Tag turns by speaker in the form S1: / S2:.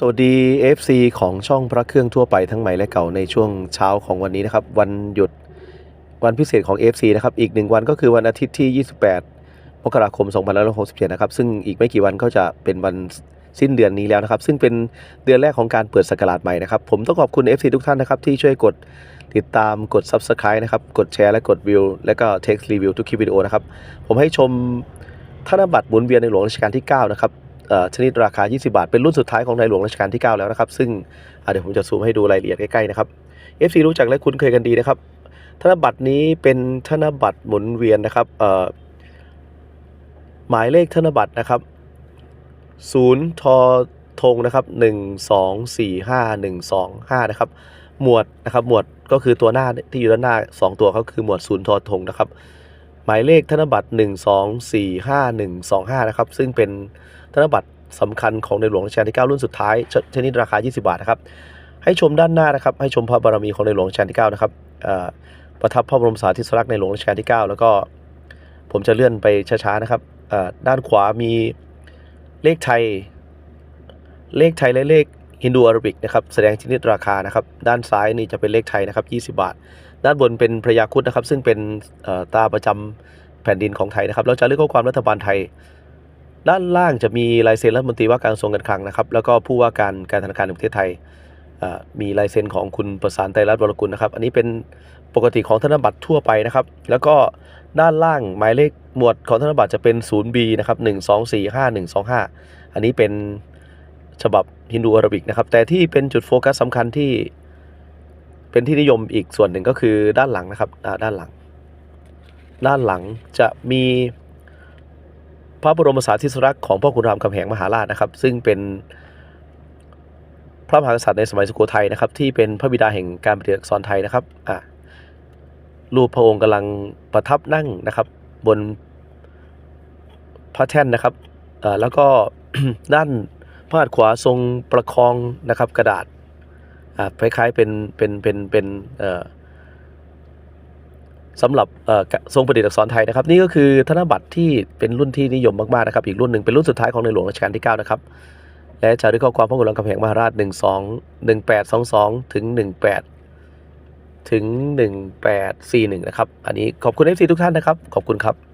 S1: สวัสดี FC ของช่องพระเครื่องทั่วไปทั้งใหม่และเก่าในช่วงเช้าของวันนี้นะครับ วันหยุดวันพิเศษของ FC นะครับ อีกหนึ่งวันก็คือวันอาทิตย์ที่ 28มกราคม2567นะครับ ซึ่งอีกไม่กี่วันก็จะเป็นวันสิ้นเดือนนี้แล้วนะครับ ซึ่งเป็นเดือนแรกของการเปิดสกราชใหม่นะครับ ผมต้องขอบคุณ FC ทุกท่านนะครับ ที่ช่วยกดติดตามกด Subscribe นะครับ กดแชร์และกดวิว และก็ Text Review ทุกคลิปวิดีโอนะครับ ผมให้ชมธนบัตรหมุนเวียนในหลวงรัชกาลที่ 9 นะครับ ชนิดราคา 20 บาท เป็นรุ่นสุดท้ายของในหลวงรัชกาลที่ 9 แล้วนะครับ ซึ่งเดี๋ยวผมจะซูมให้ดูรายละเอียดใกล้ๆนะครับ FC รู้จักและคุ้นเคยกันดีนะครับ ธนบัตรนี้เป็นธนบัตรหมุนเวียนนะครับหมายเลขธนบัตรนะครับ0ทอธงนะครับ1 2 4 5 1 2 5นะครับ หมวดนะครับ หมวดก็คือตัวหน้าที่อยู่ด้านหน้า 2 ตัวเขาคือหมวด0ทอธงนะครับ หมายเลขธนบัตร 1 2 4 5 1 2 5 นะครับ ซึ่งเป็นธนบัตรสำคัญของในหลวงรัชกาลที่ 9 รุ่นสุดท้ายชชนิดราคา 20 บาทนะครับ ให้ชมด้านหน้านะครับ ให้ชมพระบารมีของในหลวงรัชกาลที่ 9 นะครับประทับพระบรมสารีริสลักษณ์ในหลวงรัชกาลที่ 9 แล้วก็ผมจะเลื่อนไปช้าๆนะครับ ด้านขวามีเลขไทย เลขไทยและเลขฮินดูอาราบิกนะครับ แสดงชนิดราคานะครับ ด้านซ้ายนี่จะเป็นเลขไทยนะครับ 20 บาท ด้านบนเป็นพระยาคุดนะครับ ซึ่งเป็นตาประจำแผ่นดินของไทยนะครับเราจะเลือกข้อความรัฐบาลไทย ด้านล่างจะมีลายเซ็นรัฐมนตรีว่าการกระทรวงการคลังนะครับ แล้วก็ผู้ว่าการการธนาคารแห่งประเทศไทยมีลายเซ็นของคุณประสานไตรรัตน์วรกุลนะครับ อันนี้เป็นปกติของธนบัตรทั่วไปนะครับ แล้วก็ด้านล่างหมายเลขหมวดของธนบัตรจะเป็น 0B นะครับ1 2 4 5 1 2 5 อันนี้เป็นฉบับฮินดูอาราบิกนะครับ แต่ที่เป็นจุดโฟกัสสำคัญที่ เป็นที่นิยมอีกส่วนหนึ่งก็คือด้านหลังนะครับด้านหลัง ด้านหลังจะมีพระบรมสารีริสลักษณ์ของพ่อขุนรามคำแหงมหาราชนะครับ ซึ่งเป็นพระมหากษัตริย์ในสมัยสุโขทัยนะครับ ที่เป็นพระบิดาแห่งการปฏิบัติอักษรไทยนะครับอ่ารูปพระองค์กำลังประทับนั่งนะครับ บนพระแท่นนะครับอ่อแล้วก็ด้านพระหัตถ์ขวาทรงประคองนะครับ กระดาษ คล้ายๆเป็นเป็นเป็นเป็นสำหรับทรงประดิษฐ์อักษรไทยนะครับ นี่ก็คือธนบัตรที่เป็นรุ่นที่นิยมมากๆนะครับ อีกรุ่นหนึ่งเป็นรุ่นสุดท้ายของในหลวงรัชกาลที่ 9 นะครับ และจารึกข้อความพระกุลังคำแหงมหาราช 1 2 1 8 2 2 ถึง 18 ถึง 1841 นะครับ อันนี้ขอบคุณ FC ทุกท่านนะครับ ขอบคุณครับ